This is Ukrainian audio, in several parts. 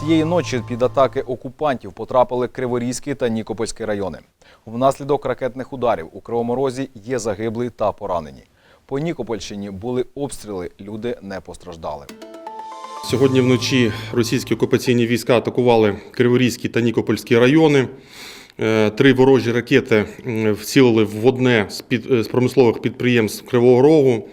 Цієї ночі під атаки окупантів потрапили Криворізький та Нікопольський райони. Внаслідок ракетних ударів у Кривому Розі є загиблі та поранені. По Нікопольщині були обстріли, люди не постраждали. Сьогодні вночі російські окупаційні війська атакували Криворізький та Нікопольський райони. Е, Три ворожі ракети вцілили в одне з, е, промислових підприємств Кривого Рогу,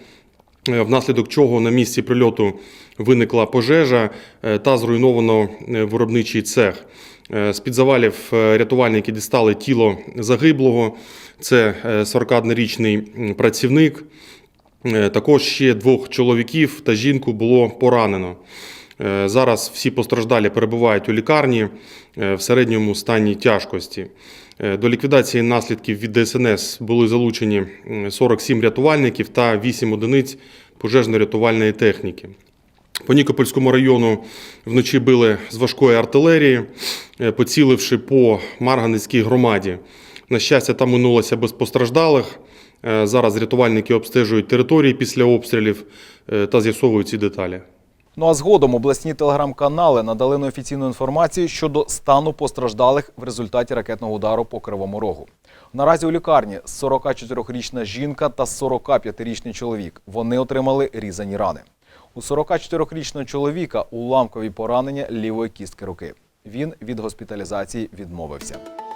внаслідок чого на місці прильоту виникла пожежа е, та зруйновано е, виробничий цех. Е, З-під завалів е, рятувальники дістали тіло загиблого. Це е, 41-річний працівник. Е, Також ще двох чоловіків та жінку було поранено. Е, Зараз всі постраждалі перебувають у лікарні е, в середньому стані тяжкості. Е, До ліквідації наслідків від ДСНС були залучені 47 рятувальників та 8 одиниць пожежно-рятувальної техніки. По Нікопольському району вночі били з важкої артилерії, поціливши по Марганецькій громаді. На щастя, там минулося без постраждалих. Зараз рятувальники обстежують території після обстрілів та з'ясовують ці деталі. Ну а згодом обласні телеграм-канали надали неофіційну інформацію щодо стану постраждалих в результаті ракетного удару по Кривому Рогу. Наразі у лікарні 44-річна жінка та 45-річний чоловік. Вони отримали різані рани. У 44-річного чоловіка уламкові поранення лівої кістки руки. Він від госпіталізації відмовився.